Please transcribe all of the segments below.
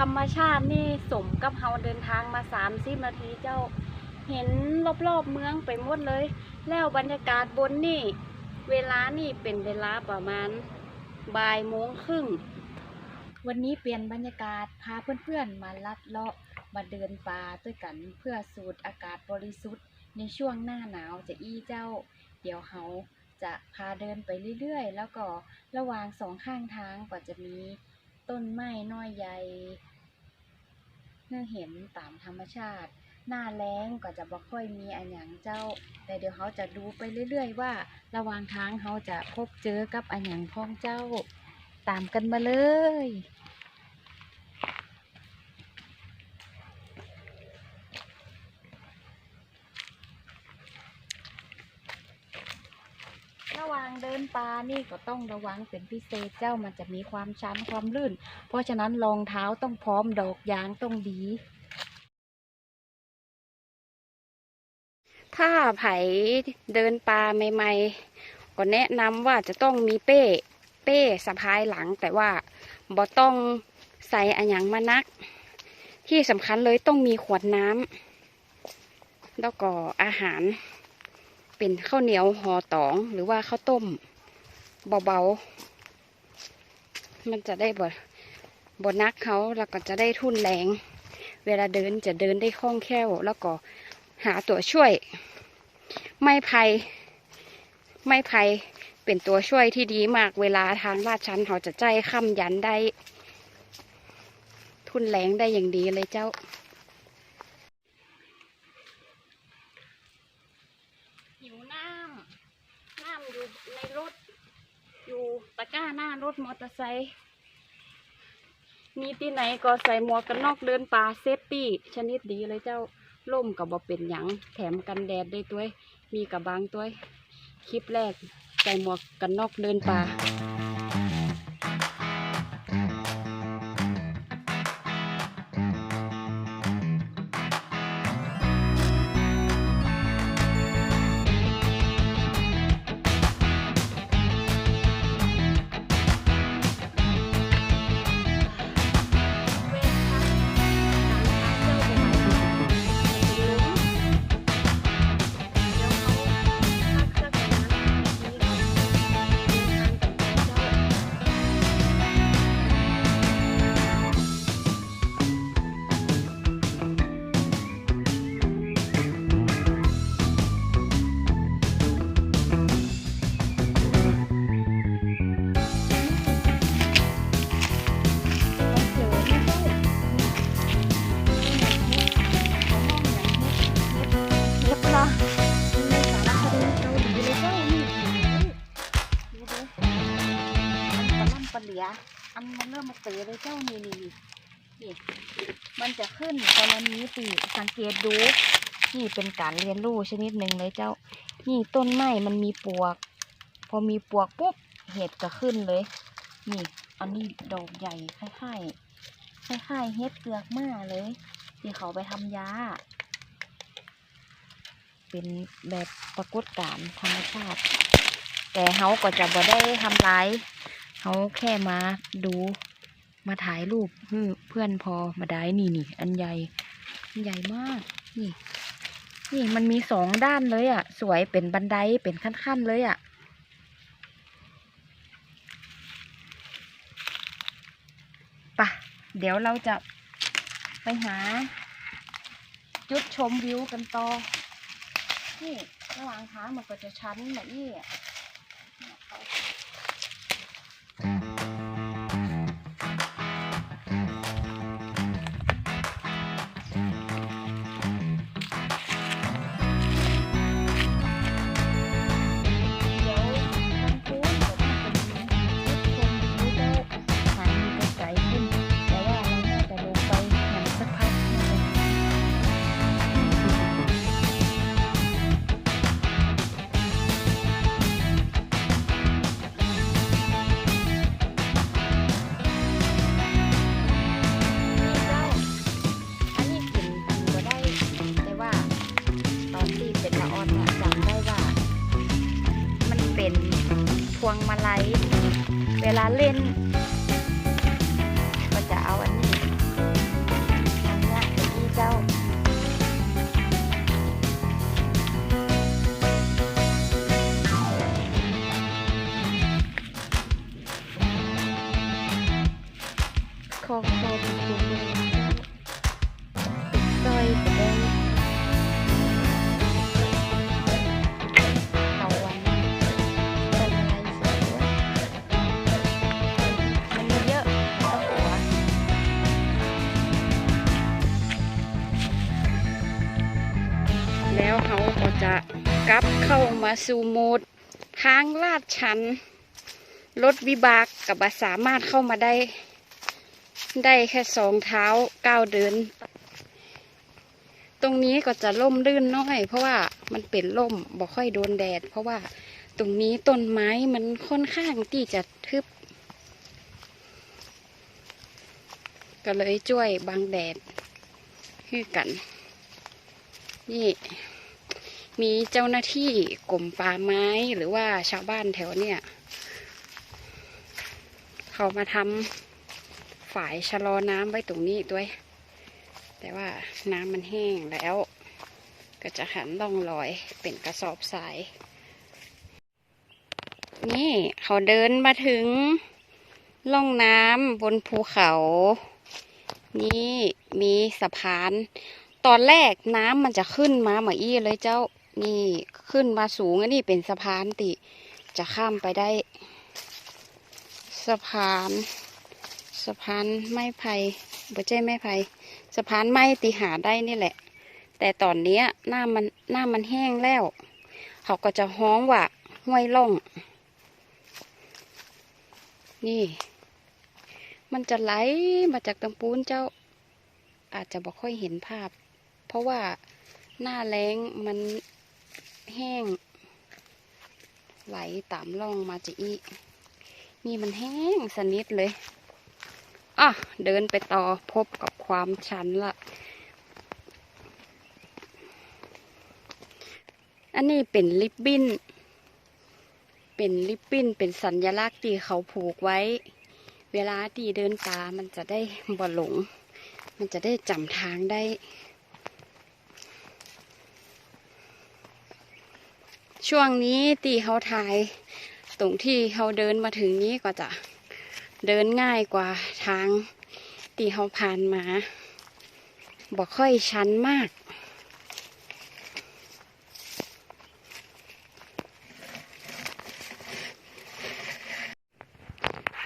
ธรรมชาตินี่สมกับเฮาเดินทางมาสามสิบนาทีเจ้า เห็นรอบๆเมืองไปหมดเลย แล้วบรรยากาศบนนี่ เวลานี่เป็นเวลาประมาณบ่ายโมงครึ่ง วันนี้เปลี่ยนบรรยากาศพาเพื่อนๆมาลัดเลาะมาเดินป่าด้วยกันเพื่อสูดอากาศบริสุทธิ์ ในช่วงหน้าหนาวจะอี้เจ้า เดี๋ยวเขาจะพาเดินไปเรื่อยๆ แล้วก็ระหว่างสองข้างทางก็จะมี ต้นไม้น้อยใหญ่เนื่อเห็นตามธรรมชาติ หน้าแล้งก็จะบ่ค่อยมีอันหยังเจ้า แต่เดี๋ยวเขาจะดูไปเรื่อยๆ ว่า ระหว่างทางเขาจะพบเจอกับอันหยังพ้องเจ้า ตามกันมาเลย ระหว่างเดินป่านี่ก็ต้องระวังเป็นพิเศษเจ้ามันจะมีความชันความลื่น เพราะฉะนั้นรองเท้าต้องพร้อมดอกยางต้องดี ถ้าไผเดินป่าใหม่ๆก็แนะนำว่าจะต้องมีเป้ เป้สะพายหลัง แต่ว่าบ่ต้องใส่อันยังมานัก ที่สำคัญเลยต้องมีขวดน้ำแล้วก็อาหาร เป็นข้าวเหนียวห่อตองหรือว่าข้าวต้มเบาๆ มันจะได้บ่บ่นักเขาแล้วก็จะได้ทุนแรง เวลาเดินจะเดินได้คล่องแคล่ว แล้วก็หาตัวช่วย ไม้ไผ่ไม้ไผ่เป็นตัวช่วยที่ดีมากเวลาทางลาดชันเขาจะใจค้ำยันได้ ทุนแรงได้อย่างดีเลยเจ้า หิวน้ำ น้ำอยู่ในรถ อยู่ ตะกร้าหน้ารถมอเตอร์ไซค์มีที่ไหนก็ใส่หมวกกันน็อกเดินป่าเซฟตี้ ชนิดดีเลยเจ้าล่มกับบอเป็นหยังแถมกันแดดได้ตัวยมีกับบางตัวยคลิปแรกใส่หมวกกันน็อกเดินป่า เริ่มมาเตอเลยเจ้านี่นี่นี่นี่มันจะขึ้นกรณีปีสังเกตดูนี่เป็นการเรียนรู้ชนิดหนึ่งเลยเจ้า นี่ต้นไม้มันมีปวก พอมีปวกปุ๊บเห็ดก็ขึ้นเลย นี่ อันนี้ดอกใหญ่คล้ายๆคล้ายๆเห็ดเปลือกม้าเลยที่เขาไปทำยาเป็นแบบปรากฏการณ์ธรรมชาติ แต่เขาก็จะบ่ได้ทำร้ายเขาแค่มาดู มาถ่ายรูปเพื่อนพอมาได้นี่นี่อันใหญ่ใหญ่มากนี่ นี่มันมีสองด้านเลยอะ สวยเป็นบันไดเป็นขั้นๆเลยอะปะเดี๋ยวเราจะไปหา จุดชมวิวกันต่อนี่ระหว่างทางมันก็จะชันแบบนี้อะ ลาเล่น แล้วเขาก็จะกลับเข้ามาสู่โหมดทางลาดชัน รถวิบากกับสามารถเข้ามาได้ ได้แค่สองเท้าก้าวเดิน ตรงนี้ก็จะล่มลื่นน้อย เพราะว่ามันเป็นล่มบ่ค่อยโดนแดด เพราะว่าตรงนี้ต้นไม้มันค่อนข้างที่จะทึบ ก็เลยช่วยบังแดดให้กัน นี่มีเจ้าหน้าที่กรมป่าไม้หรือว่าชาวบ้านแถวเนี่ย เขามาทำฝายชะลอน้ำไว้ตรงนี้ด้วย แต่ว่าน้ำมันแห้งแล้ว ก็จะหันล่องลอยเป็นกระสอบทราย นี่เขาเดินมาถึงล่องน้ำบนภูเขา นี่มีสะพาน ตอนแรกน้ำมันจะขึ้นมาเหมือนอี้เลยเจ้า นี่ขึ้นมาสูงอันนี้เป็นสะพานติ จะข้ามไปได้ สะพาน สะพานไม้ไผ่บ่ใช่ไม้ไผ่สะพานไม้ตีหาได้นี่แหละ แต่ตอนนี้หน้ามันหน้ามันแห้งแล้ว เขาก็จะฮ้องว่าห้วยล่อง นี่ มันจะไหลมาจากตำปูนเจ้า อาจจะบ่ค่อยเห็นภาพ ราะว่าหน้าแล้งมันแห้ง ไหลตามร่องมาจะอีนี่มันแห้งสนิทเลยอะเดินไปต่อพบกับความชันละอันนี้เป็นลิปบิ้น เป็นลิปบิ้น เป็นสัญลักษณ์ที่เขาผูกไว้ เวลาที่เดินป่ามันจะได้บ่หลง มันจะได้จำทางได้ ช่วงนี้ตีเขาถ่าย ตรงที่เขาเดินมาถึงนี้ก็จะเดินง่ายกว่าทางที่เขาผ่านมาบอกค่อยชันมาก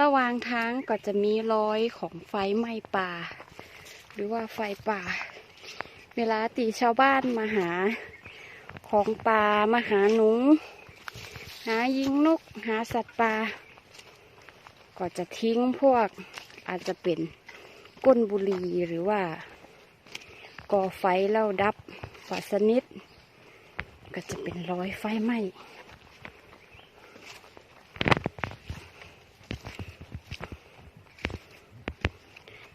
ระหว่างทางก็จะมีรอยของไฟไหม้ป่า หรือว่าไฟป่า เวลาตีชาวบ้านมาหา ของป่ามาหาหนู หายิงนก หาสัตว์ป่าก็จะทิ้งพวกอาจจะเป็นก้นบุหรี่หรือว่าก่อไฟแล้วดับฝาสนิทก็จะเป็นร้อยไฟไหม้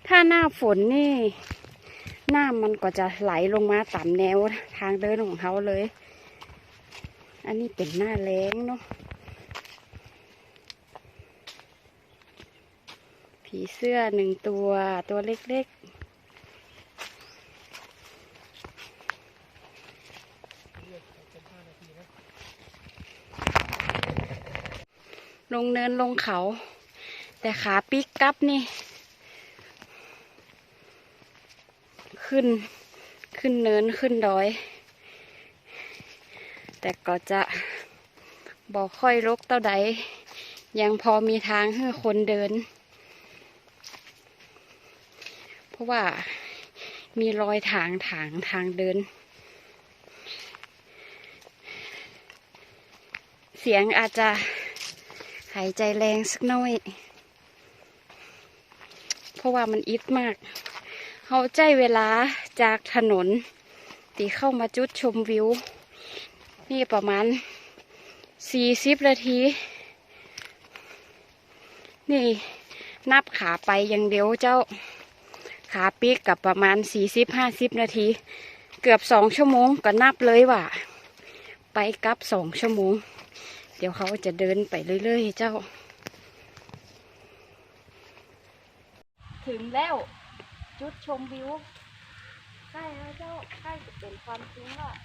ถ้าหน้าฝนนี่ น้ำมันก็จะไหลลงมาตามแนวทางเดินของเขาเลย อันนี้เป็นหน้าแล้งเนาะผีเสื้อหนึ่งตัวตัวเล็กๆลงเนินลงเขา แต่ขาปิกกับนี่ ขึ้นขึ้นเนินขึ้นดอย แต่ก็จะบอกค่อยรกเต้าใด ยังพอมีทางให้คนเดิน เพราะว่ามีรอยถางถางทางเดิน เสียงอาจจะหายใจแรงสักน่อย เพราะว่ามันอิดมาก เขาใจเวลาจากถนน ตีเข้ามาจุดชมวิว นี่ประมาณสี่สิบนาที นี่นับขาไปอย่างเดียวเจ้า ขาปีกกับประมาณสี่สิบห้าสิบนาที เกือบสองชั่วโมงก็นับเลยว่าไปกลับสองชั่วโมง เดี๋ยวเขาจะเดินไปเรื่อยๆเจ้า ถึงแล้ว จุดชมวิวใกล้แล้วเจ้าใกล้จะเป็นความจริงแล้ว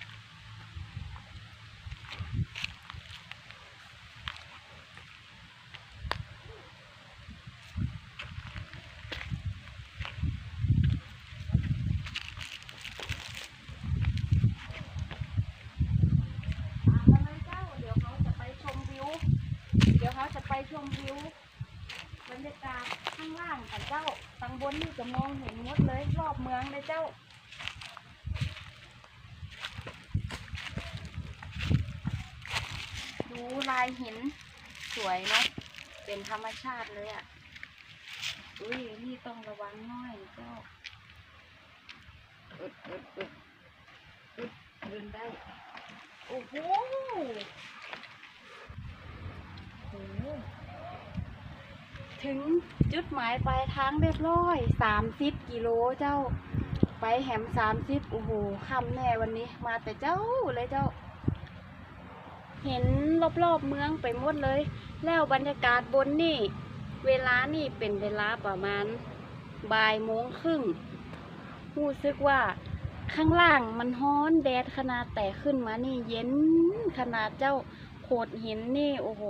ไปชมวิวบรรยากาศข้างล่างกันเจ้าทางบนนี่จะมองเห็น เจ้าดูลายหินสวยเนาะเป็นธรรมชาติเลยอะ อุ้ยนี่ต้องระวังหน่อยเจ้าอึดอึดอึดอึดเดินได้ โอ้โหโอ้โหถึงจุดหมายปลายทางเรียบร้อยสามสิบกิโลเจ้า ไปแหมสามสิบโอ้โหค่ำแน่วันนี้ มาแต่เจ้าเลยเจ้า เห็นรอบๆเมืองไปหมดเลย แล้วบรรยากาศบนนี่ เวลานี่เป็นเวลาประมาณบ่ายโมงครึ่งรู้สึกว่าข้างล่างมันฮ้อนแดดขนาดแต่ขึ้นมานี่เย็นขนาดเจ้าโขดหินนี่ โอ้โห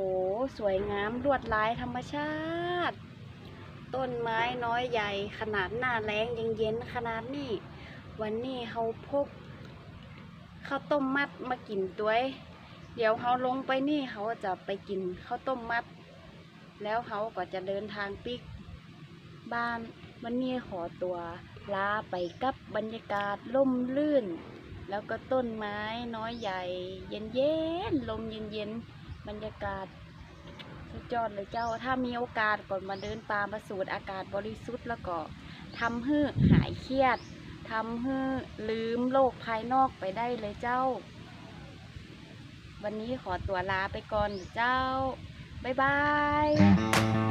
สวยงามลวดลายธรรมชาติ ต้นไม้น้อยใหญ่ ขนาดหน้าแรงยังเย็นขนาดนี้ วันนี้เขาพกข้าวต้มมัดมากินตัวยเดี๋ยวเขาลงไปนี่เขาจะไปกินข้าวต้มมัด แล้วเขาก็จะเดินทางปิกบ้านวันนี้ขอตัวลาไปกับบรรยากาศล่มลื่น แล้วก็ต้นไม้น้อยใหญ่ เย็นเย็นๆลมเย็นเย็นๆบรรยากาศ สุดยอดเลยเจ้า ถ้ามีโอกาสก่อนมาเดินป่ามาสูดอากาศบริสุทธิ์แล้วก็ทำให้หายเครียดทำให้ลืมโลกภายนอกไปได้เลยเจ้า วันนี้ขอตัวลาไปก่อนเจ้า บ๊ายบาย